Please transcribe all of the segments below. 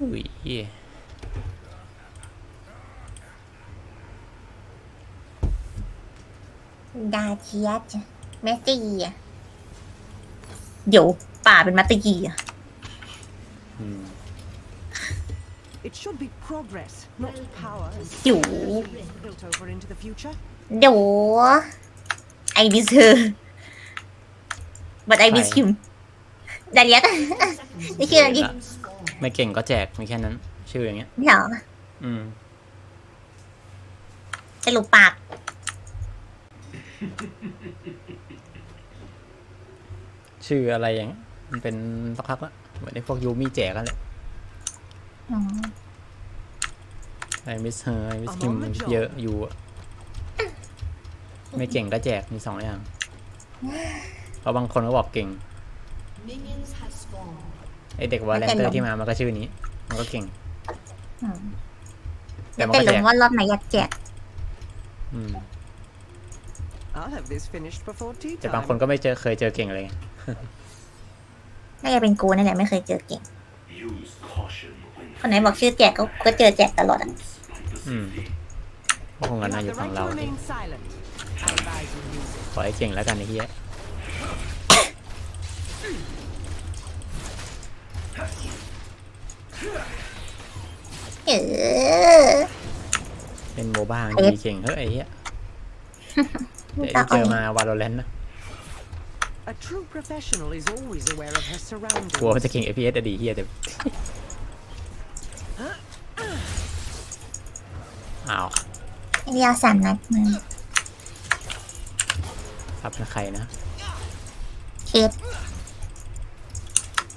อุ้ยดาเทียสแมสซี่อะเดี๋ยวป่าเป็นมัตตยีอะอืม It should be progress, not power and เดี๋ยว built over into the future. เดี๋ยวไอบิสเธอบัตไอบิสคิมดาเทียสนี่ชื่ออะไรดิ ไม่เก่งก็แจกมีแค่นั้น ชื่ออย่างเงี้ยเหรออืม จะหลุปปาก ชื่ออะไรอย่างเงี้ยมันเป็นสักพักละเหมือนไอ้พวกยูมี่แจกกันแหละอ๋อไอ้มิสเฮอร์ไอ้มิสคิมเยอะอยู่อะไม่เก่งก็แจกมีสองอย่างเพราะบางคนก็บอกเก่ง ไอเด็กวาเลนเตอร์ที่มามันก็ชื่อนี้ มันก็เก่งอืมแต่มันแต่ก็หลแจงกว่ารอบไหนอยากแจกอืม I'll have this finished before tea แต่บาง time. คนก็ไม่เจอเคยเจอเก่งเลยน่าจะเป็นกูนั่นแหละไม่เคยเจอเก่ง Use caution when คนไหนบอกชื่อแจกก็ก็เจอแจกตลอดอะอืมก็คงกัน You น่า have อยู่ the ฝั่ง right เรา to remain silent. I advise you use it. ขอให้เก่งแล้วกันไอ้เหี้ย เออ เป็นโมบ้าเอ๊ะดีเก่งเฮ้ยไอ้เหี้ยไม่เดี๋ยวต้องที่เจอเอามาวาโลแรนต์นะ A true professional is always aware of her กลัวมัน surroundings. จะเก่ง FPS อะดีเหี้ยแต่อ้าวไอ้ยาสามนัดมึงครับนะใครนะเคส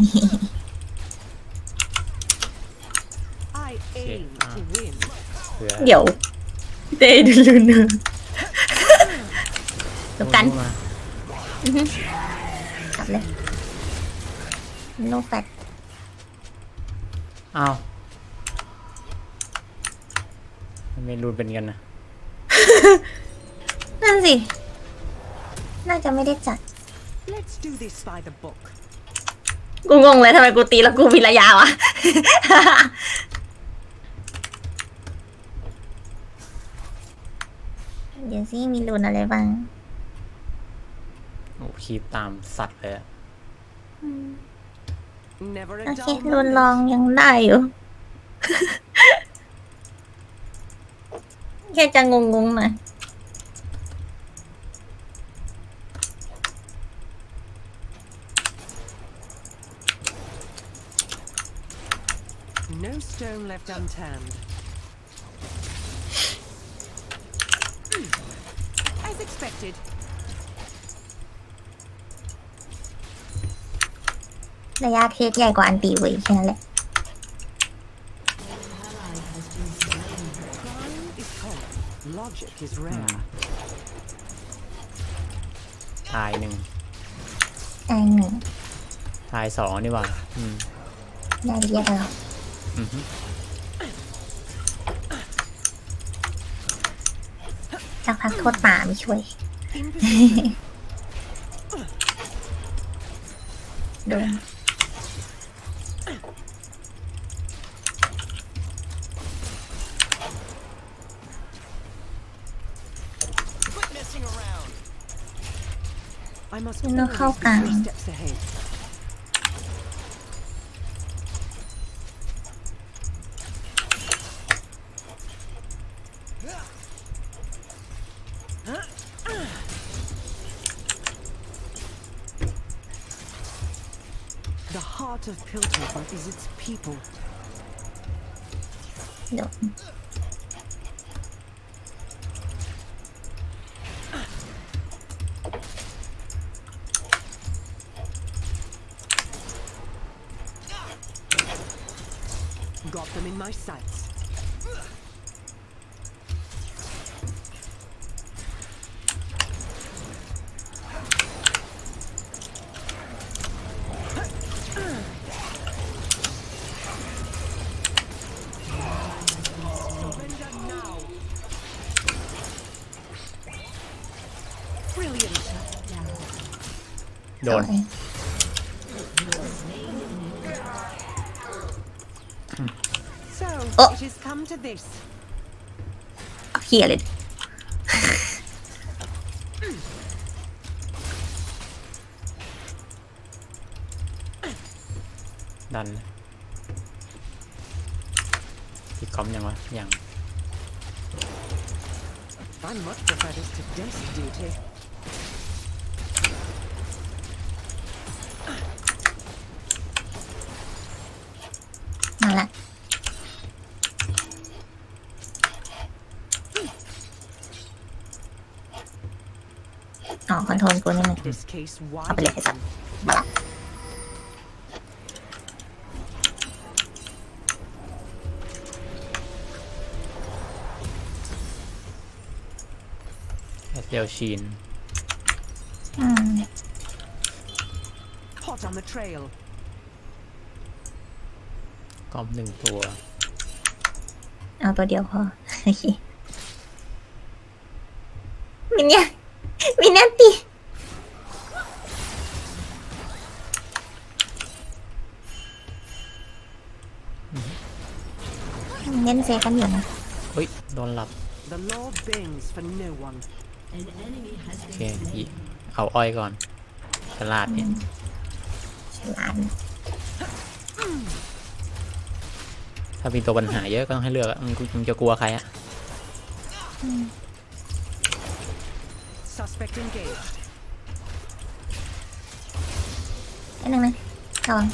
I aim ah. to win. เผื่อเดี๋ยวเดดูลูนงเหมือนกันมากลับเลยโนแฟตอ้าวไม่รู้เป็นกันนะนั่นสิ น่าจะไม่ได้จัด Let's do this by the book. กูงงเลยทำไมกูตีแล้วกูมีระยะวะ เดี๋ยวสิมีรุนอะไรบ้าง โอ้คีบตามสัตว์เลยอะ Never a โอเค dull รุน moment. ลองยังได้อยู่ แค่จะงงๆหน่อย No stone left unturned. As expected. ระยะเทสใหญ่กว่าอันตี เว้ยแค่นั้นแหละ Crime is common. Logic is rare. ตายหนึ่งไอ้หนึ่งตายสองนี่หว่าอืม ได้เรียกแล้ว อือฮึสักพักโทษป่าไม่ช่วย In position. โดน I must มันต้องเข้า always กลาง heart of Piltover is its people. No. Got them in my sight. Oh. it has come to this. เอาเฮียเลย ดันเลยพี่คอมยังวะยัง I much prefer this to desk duty. โทรลกูนี่มัน This case wide Apa dia, Isap? open. มาละแอดเรียวชีน อืม Hot on the trail. กอมหนึ่งตัว เอาตัวเดียวพอโอเคมินเนี่ยมินเนี่ยตีเล่นเซฟกันอยู่นะเฮ้ยโดนหลับ The law bends for no one. โอเคอีเอาอ้อยก่อนฉลาดเนี่ยฉลาดถ้ามีตัวปัญหาเยอะก็ต้องให้เลือกอะมึงมึงจะกลัวใครอะ Suspect engaged. แค่นึงนะระวัง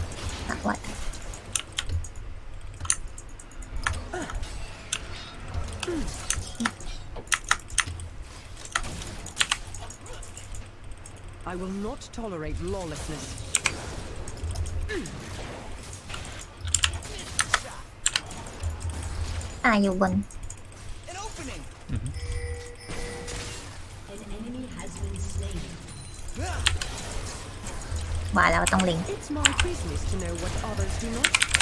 I will not tolerate lawlessness. ตายอยู่บน ว่าแล้วว่าต้องเล็ง It's my business to know what others do not.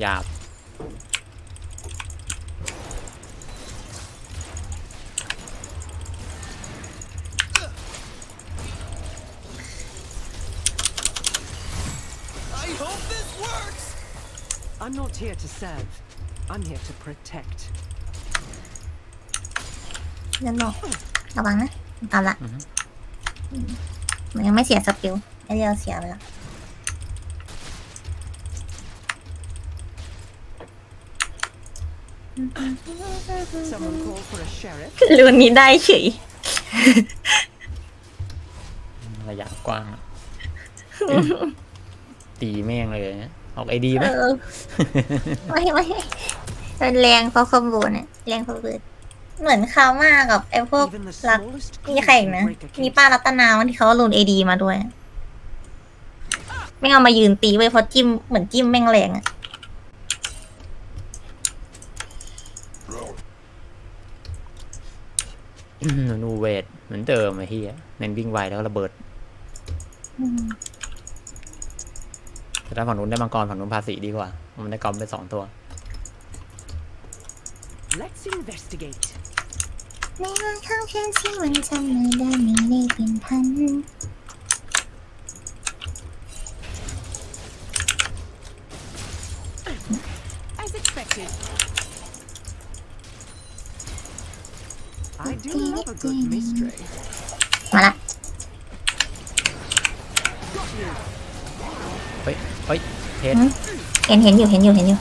หยาบ I'm not here to serve. I'm here to protect. เล่นโลกระวังนะเอาละอือฮึมันยังไม่เสียสกิลไอเดียวเสียไปแล้ว Someone call for a sheriff. รูนนี้ได้เฉยระยะกว้างอะตีแม่งเลยนะออกไอดีไหมเออไม่ไม่มันแรงเพราะคอมโบเนี่ยแรงเพราะเบิร์ดเหมือนคาวมากับไอ้พวก Even the รัก smallest มี clue ใครอีก can นะ break a มี case. ป้ารัตนาวันที่เขาลูนเอดีมาด้วย ไม่เอามายืนตีไว้ยเพราะจิ้มเหมือนจิ้มแม่งแรงอะ นูเวทเหมือนเดิมไอ้เฮียเน้นวิ่งไวแล้วก็ระเบิดอืมแต่ถ้าฝั่งนู้นได้มังกรฝั่งนู้นภาษีดีกว่า มันได้กอมไปสองตัว Let's investigate. ไม่ว่าเขาแค่สิวันจำไม่ได้ไม่ได้เป็นพัน มาละเฮ้ยเฮ้ยเห็นเห็นเห็นอยู่เห็นอยู่เห็นอยู่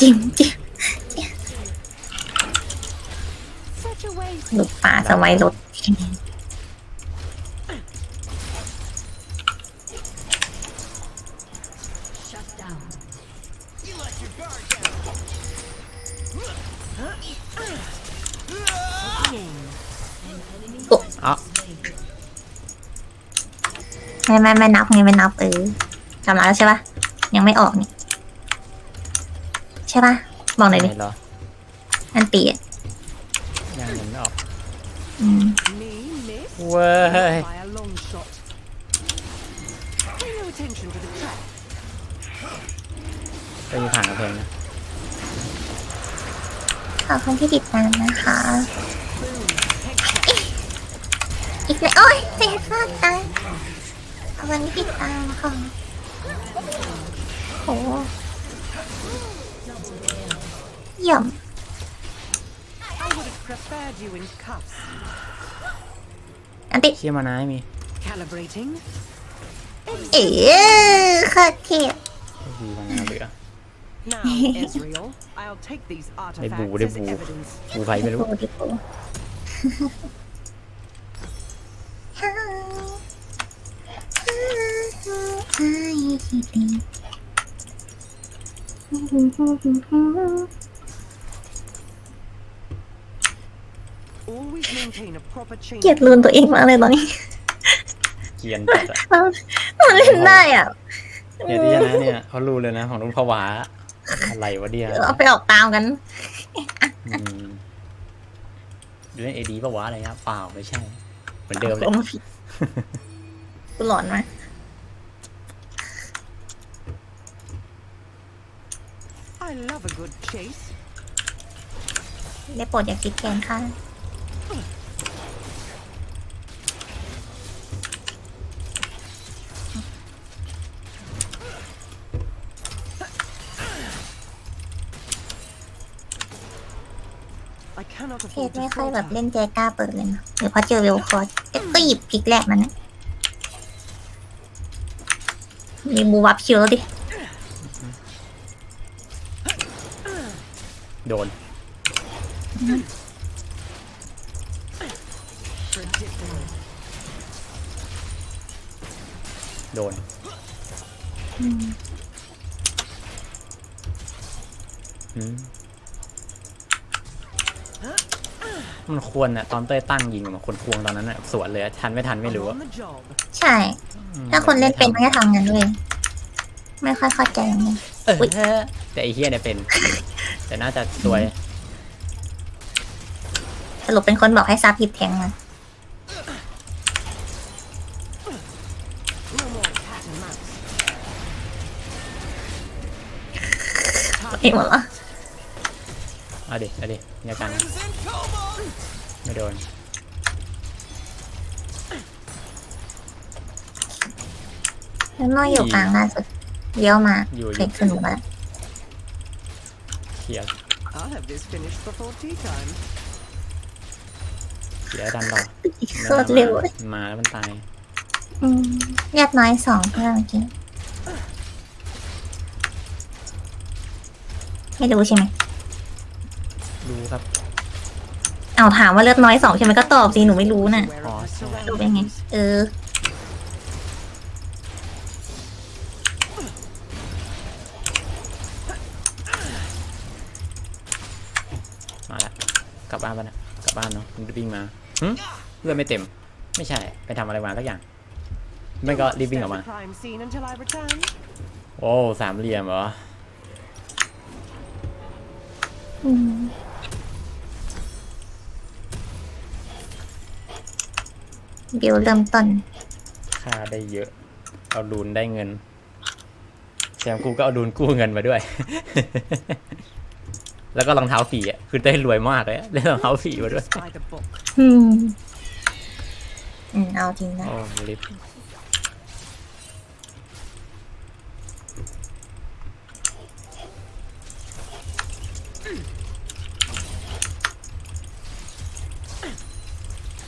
จิ้มจิ้มลูกปลาสวัยรถ อ๋อไม่ไม่ไม่นับไงไม่นับเออจำแล้วใช่ปะยังไม่ออกนี่ใช่ปะบอกหน่อยดิไหนเอันตียยังไม่ออกอืมเว้ย by ไปอยู่ผ่านกับเพลงนะ ขอบคุณที่ติดตามนะคะ Boom. Headshot. อีกแล้วโอ้ยเสียฟาดตายเอาวันนี้ติดตามค่ะโหเยี่ยม I would have preferred you in cuffs. อันติเชี่ยมานาให้มี Calibrating. เอ๋โคตรเท่ดีมานาเหลือ Now, Ezreal, I'll take these They boo, artifacts they as boo. evidence. กูใครไม่รู้ดูดิปูเ Always maintain a proper chain. กลียดลืนตัวเองมากเลยตอนนี้เกรียนจัดอะเราเราเล่นได้อะ เนี่ยที่ชนะเนี่ยเขารู้เลยนะของนุ่นผวา อะไรวะเดียเอาไปออกตามกันอืมดูเล่นเอดีปะวะอะไรครับเปล่าไม่ใช่ เหมือนเดิมเลยโอ้ผิดกูหลอนไหม I love a good chase. ได้โปรดอย่าคิดแกนค่ะ I cannot เพจ afford ไม่ค่อยแบบเล่นแจกล้าเปิดเลยนะหรือพอเจอเวลคอร์สก็หยิบพลิกแรกมันนะมีบูวับเชียวดิ โดน ควรอะตอนเต้ยตั้งยิงอะมันควรควงตอนนั้นอะสวนเลยอะทันไม่ทันไม่ I'm รู้อะ on the job. ใช่ถ้าคนเล่นเป็นมันจะทำงานด้วยไม่ค่อยเข้าใจเหมือนกันเออแต่ไอ้เฮียเนี่ยเป็น แต่น่าจะสวยสรุปเป็นคนบอกให้ซับหยิบแทงมา No more cat and mouse. เองหมดเหรอเอาดิเอาดิเนี่ยกัน ไม่โดนแล้วน้อยอยู่กลางล่าสุดเลี้ยวมาอยู่อยู่เด็กสนุกมาเขีย I'll have this finished before tea time. เขียดันต่อโคตรเร็วเลยมาแล้วมันตายอืมเลือดน้อยสองเพื่อนเมื่อกี้ไม่รู้ใช่ไหม ดูครับ เอาถามว่าเลือดน้อยสองใช่ไหมก็ตอบสิหนูไม่รู้น่ะ Aware of the Awesome. ดูเป็นไง surroundings. เออ มาละกลับบ้านปะเนี่ยกลับบ้านเนาะมันวิ่งมาหึเลือดไม่เต็ม ไม่ใช่ไปทำอะไรมาสักอย่างไม่ก็รีบวิ่งออกมา Stay at the crime scene until I return. โอ้สามเหลี่ยมเหรอ อืม บิวเริ่มต้นค่าได้เยอะ เอาดูนได้เงินแซมกูก็เอาดูนกู้เงินมาด้วย แล้วก็รองเท้าฝีอะคือได้รวยมากเลยอะได้รองเท้าฝีมาด้วย By the book. อืมอืมเอาจริงนะ โอ้ลิฟ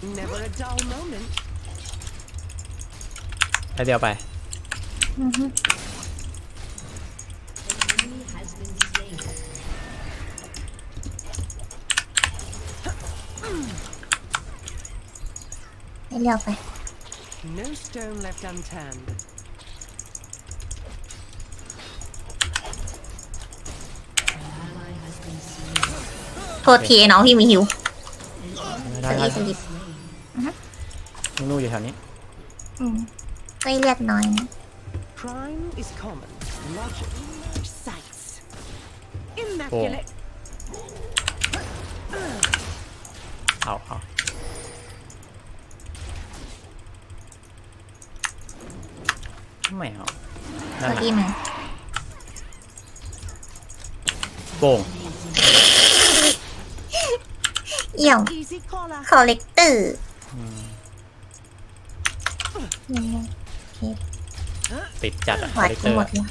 Never a dull moment. แล้วเดียวไปอือฮึให้เรียวไป No stone left unturned. โทษทีน้องพี่มีหิวได้สได้ลิดสลิดนู่นอยู่แถวนี้ อืมไม่เรียกน้อยนะ Crime is common. Logic precise. Immaculate. เอาเอาไม่เอาสนั่นวัสน่ะดีมั้ยโป่งเอี่ยว Easy collar. คอลเลกเตอร์ อืม ยังไงติดจัดอะหวาดคาแรคกูเตอร์หมอะดเลย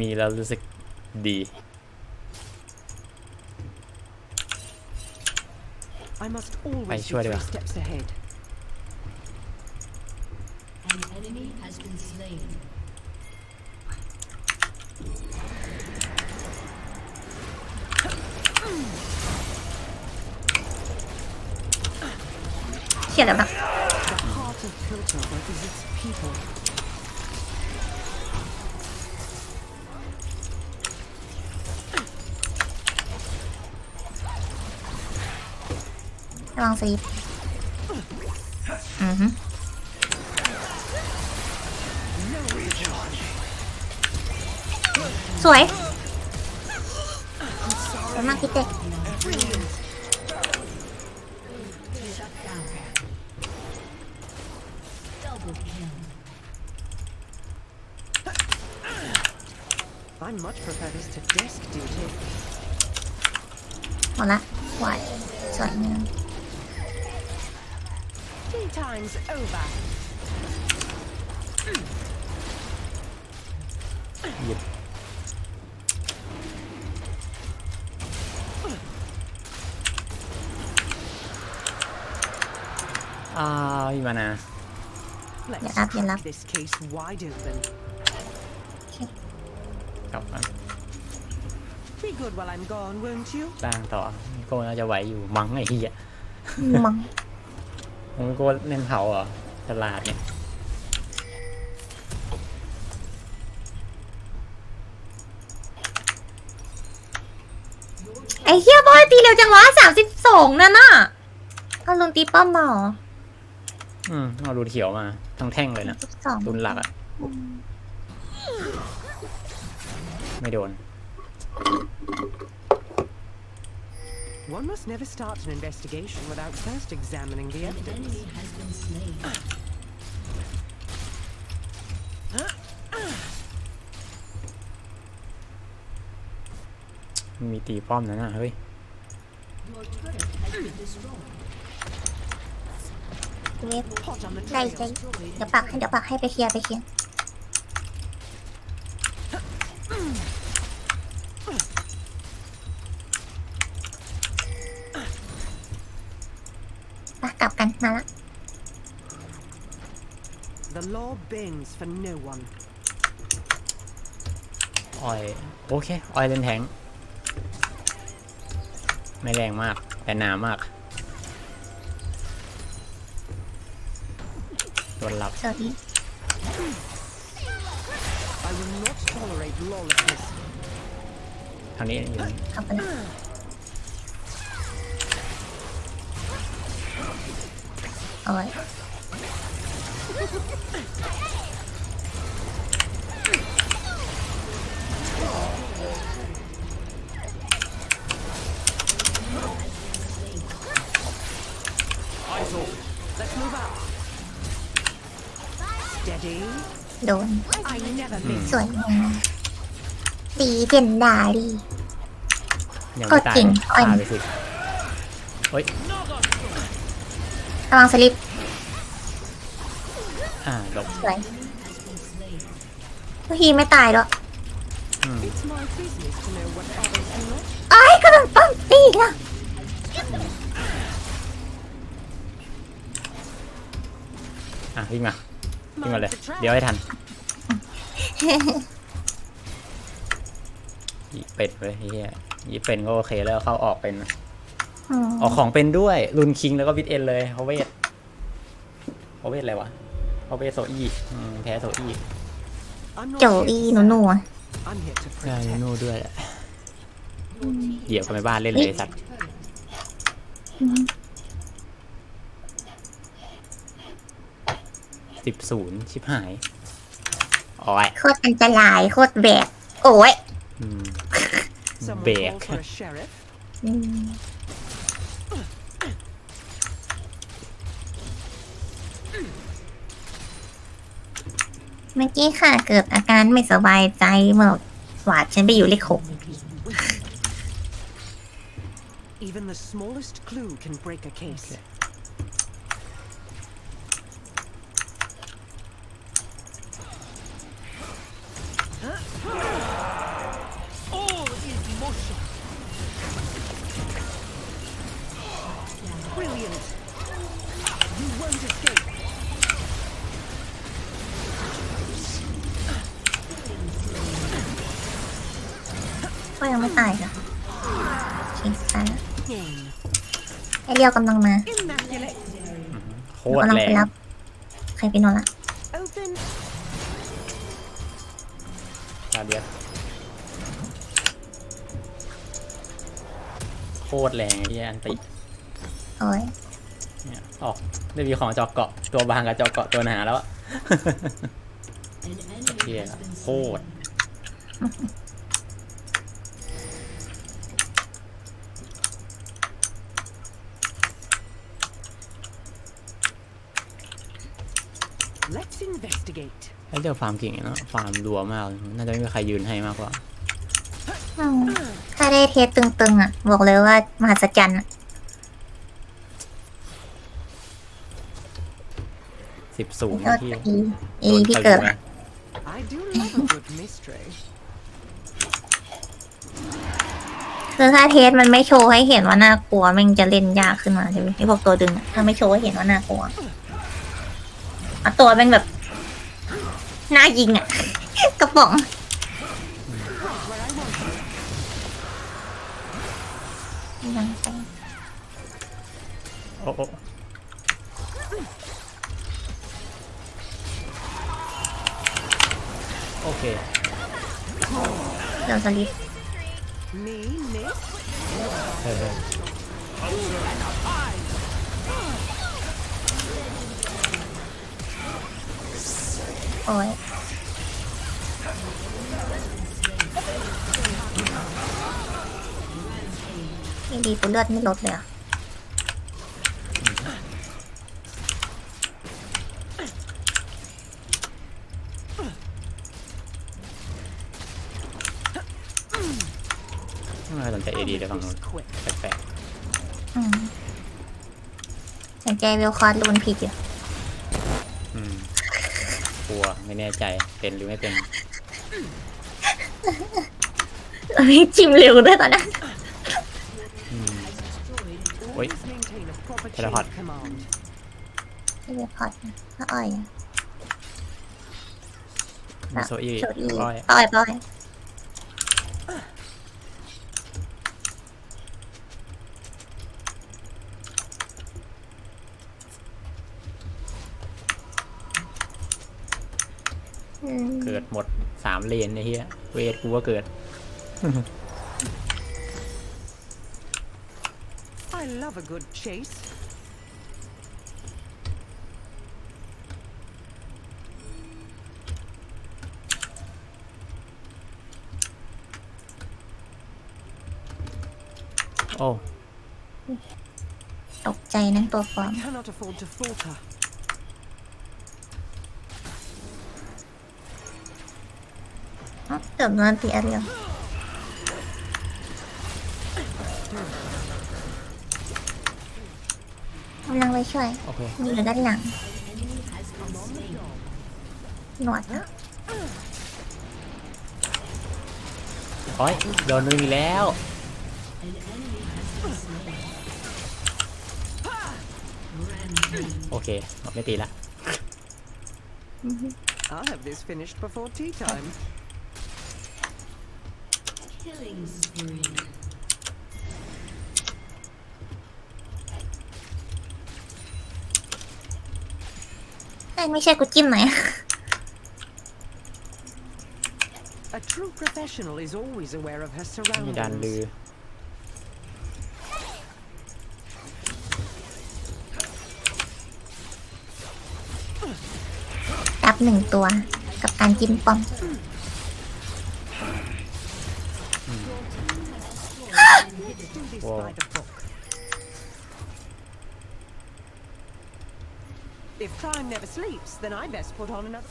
มีแล้วรู้สึกดี I must always Ay, be şöyle three bak. steps ahead. อือฮึสวยสวยมากพี่เต้ Shut down. Double kill. I much prefer this to desk duty. หมดละสวยสวยงาม Tea time's over. หยิบอ้าวอีมานา Let's Yeah, up, yeah, crack up. this case wide open. กลับมา Be good while I'm gone, won't you? สร้างต่อโก้น่าจะไหวอยู่ มั้งไอ้เหี้ยมังมึงโก้เล่นเผาเหรอตลาดเนี่ยไอ้เฮียบอยตีเร็วจังวะสามสิบสองนั่นน่ะเอาลุนตีป้อมมาเหรออืมเอารูนเขียวมา ทั้งแท่งเลยนะสิบสองรุนหลักอะไม่โดน One must never start an investigation without first examining the evidence. Enemy has been slain. มีตีป้อมนั่นนะเฮ้ย Your turret has been destroyed. เวฟ Hot on the ได้ trail. ใจเดี๋ยวปักให้เดี๋ยวปักให้ไปเคลียร์ไปเคลียร์ ไปกลับกันมาละ The law bends for no one. ออยโอเคออยเล่นแทงค์ไม่แรงมาก แต่หนามากโดนหลับ สวัสดี I will not tolerate lawlessness. ทางนี้อยู่นี่เอาไปเลย เอาไว้ Let's move out. Steady. โดน I never miss. สวยงามดีเจนดาดี ยังก็ไม่ตายจริงอ่อน ตายไปสิเฮ้ย ระวังสลิปอ่าหลบสวยพี่ไม่ตายด้วยอืม It's my business to know what others do not. ไอ้ยกำลังปั้มตีอีกแล้วอะวิ่งมาวิ่งมา Mind เลย the trap. เดี๋ยวให้ทันยีเป็ดเลยไอ้เฮียยีเป็นก็โอเคแล้วเข้าออกเป็น อืมออกของเป็นด้วยรุนคิงแล้วก็วิดเอ็นเลยเขาเวทเขาเวทอะไรวะเขาเวทโซอี้อืมแพ้โซอี้ I'm not โจ here อี to หนูหนูอะ sell. I'm here to ใช่ protect. นู่ด้วยแหละเหยียบกันไปบ้านเล่นเลยไอ้สัตว์ Turret สิบศูนย์ชิบหายโอ้ยโคตรอันตรายโคตรแบกโอ้ยอืม Someone Bear. call for a sheriff. อืม เมื่อกี้ค่ะ เกิดอาการไม่สบายใจเมื่อหวาดฉันไปอยู่เลขหก Even the smallest clue can break a case. Okay. ก็ยังไม่ตายค่ะโอเคตายแล้ว Game. ไอเรียวกำลังมา Immaculate. โคตรกำลังแรไปงรับ ใครไปนอนละ Open. ลาเดียสโคตรแรงไอ้ที่อันติโอ้ยเนี่ยออกได้มีของเจอกเกาะ ตัวบางกับเจอกเกาะตัวหนาแล้วอะ An enemy เที่ย has been โค slain. ตร Let's investigate. ไอ้เจ้าฟาร์มเก่งเนาะฟาร์มรัวมาก น่าจะไม่มีใครยืนให้มากกว่าอืมถ้าได้เทสตึงๆอะ บอกเลยว่ามหัศจรรย์อะสิบศูนย์ก็ที่อีอีที่เกิดอะ I do love a good mystery. คือถ้าเทสมันไม่โชว์ให้เห็นว่าน่ากลัวมันจะเล่นยากขึ้นมาใช่ไหมไอพวกตัวดึงอะถ้าไม่โชว์ให้เห็นว่าน่ากลัวเอาตัวเป็นแบบ น่ายิงอะ กระป๋อง ยังไปโอ้โอ้โอเค เดี๋ยวสลิป Me, miss. เออ โอ้ยนี่ดีกูเลือดไม่ลดเลยอะไม่สนใจเอดีเลยฝั่งนู้น Quick. แปลกอืมสนใจเวลคอร์ดรูนผิดอยู่ๆอืม กลัวไม่แน่ใจเป็นหรือไม่เป็นไม่จิ้มเร็วด้วยตอนนั้นอืม Oi. Always maintain a proper chain Teleport. of command. ไม่เวลคอร์ดนะถ้าอ้อยอะมีโซอี้โชดอีร้อยป้อยป้อยอืม เกิดหมด สามเลนไอ้เหี้ยเวทกูก็เกิด I love a good chase. โอ้ ตกใจนั่นตัวฟอร์ม Cannot afford to falter. อเคมีอยู่ด้านหลัง Enemy has been slain. หนวดนะโอ้ยโดนมึงอีกแล้ว An enemy has been slain. Rampage. โอเคไม่ตีละ I'll have this finished before tea time. Killing spree. เอ้ยไม่ใช่กูจิ้มหน่อย A true professional is always aware of her มีดันลือ surroundings. หนึ่งตัว กับการจิ้มป้อม sleeps, then I best put on another.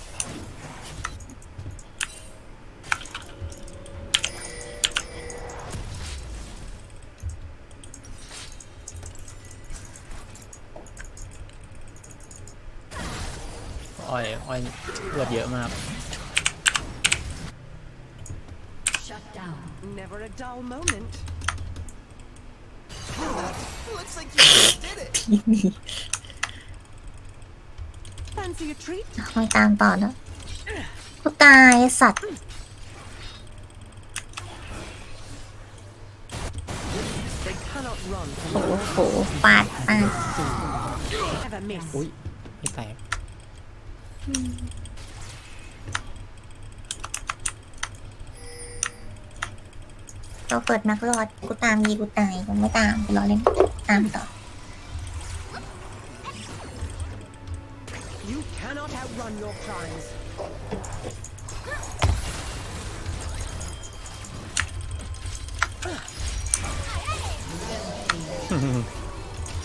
อ้อยอ้อยเลือดเยอะมาก Shut down. Never a dull moment. Fancy a treat? ไม่ตามต่อแล้วกูตายไอ้สัตว์ They cannot run โอ้ from โหฟาดฟาด ever miss. อุ้ยไม่แตกเราเปิดนักรอดกูตามยีกูตายกูไม่ตามกูรอเล่นตามต่อ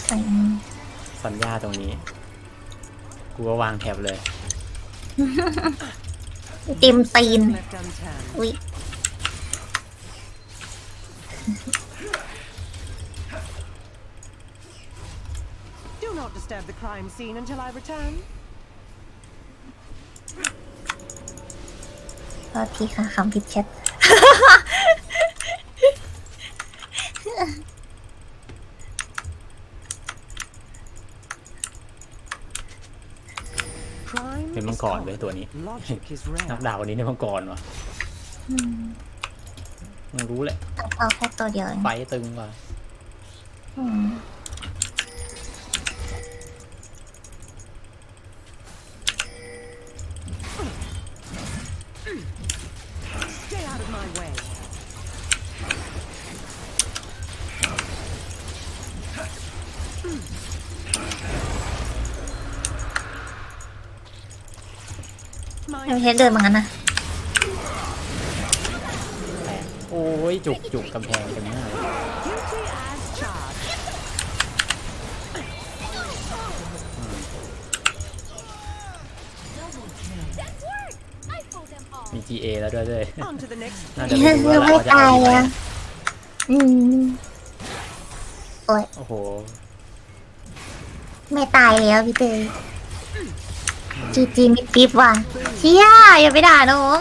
ใส่สัญญาตรงนี้ กูก็วางแถบเลยติมตีน Left unturned. อุ้ย Do not disturb the crime scene until I return. โทษทีค่ะคำผิดแชท Crime เป็นมัง is กรเลย common. ตัวนี้ Logic is นัก rare. ดาววันนี้เนี่ยมังกรวะมึงรู้แหละตัดเอาแค่ตัวเดียวเองไฟตึงกว่า อืม ไม่ใช่เดินมางั้นนะแตกโอ้ยจุกจุกกำแพงเต็มหน้าเลย guilty as charged. มี GA แล้วด้วยด้วย On to the next น่าจะไม่รู้แล้วยังแหละไม่ว่าจะตาเอายยังไงอะอืมโอ้ยโอ้โห ไม่ตายแล้วพี่เตย จีจีมีปิ๊บว่ะเชี่ยอย่าไปด่าน้อง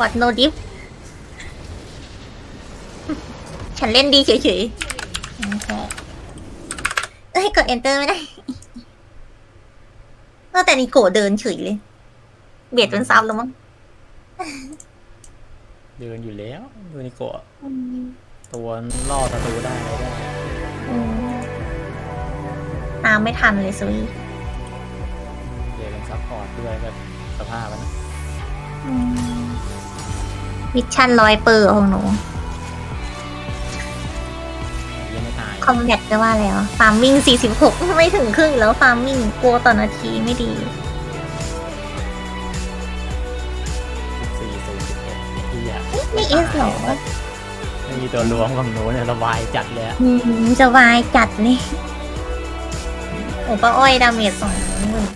วัดโนดิฟ ฉันเล่นดีเฉยๆโอเคเอ้ยกด enter ไม่ได้เออแต่นี่โกเดินเฉยเลย เบียดจนซ้ำแล้วมั้ง เดินอยู่แล้วดูนิโกะ ตัวล่อศัตรูได้อะไรได้อืมตามไม่ทันเลยซุยเดินเป็นซัพพอร์ตด้วยแบบสภาพมันนะมิชชั่นร้อยเปอร์ของหนู ยังไม่ตายคอมแบทจะว่าแล้วฟาร์มมิ่ง 46 ไม่ถึงครึ่งแล้วฟาร์มมิ่งกลัวต่อนาทีไม่ดี สี่ศูนย์สิบเอ็ดที่อะไม่เอสหรอไมีตัวล้วงของหนูเนี่ยระบายจัดเลยอะอืมจะวายจัดเลยโอ้ป้าอ้อยดาเมจสองหมื่น